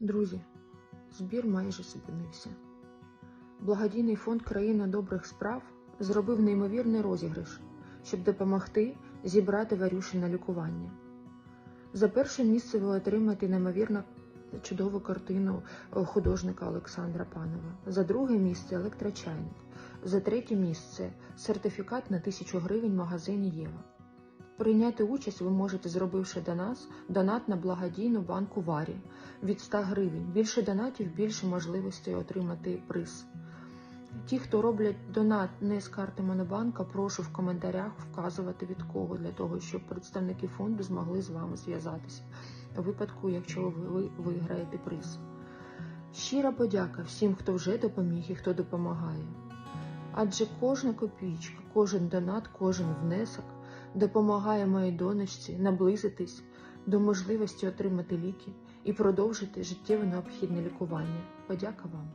Друзі, збір майже зупинився. Благодійний фонд Країна добрих справ зробив неймовірний розіграш, щоб допомогти зібрати Варюші на лікування. За перше місце ви отримаєте неймовірно чудову картину художника Олександра Панова. За друге місце електрочайник. За третє місце сертифікат на тисячу гривень в магазині Єва. Прийняти участь ви можете, зробивши до нас донат на благодійну банку Варі від 100 гривень. Більше донатів, більше можливостей отримати приз. Ті, хто роблять донат не з карти Монобанка, прошу в коментарях вказувати від кого для того, щоб представники фонду змогли з вами зв'язатися у випадку, якщо ви ви виграєте приз. Щира подяка всім, хто вже допоміг і хто допомагає. Адже кожна копійка, кожен донат, кожен внесок допомагає моїй донечці наблизитись до можливості отримати ліки і продовжити життєво необхідне лікування. Подяка вам.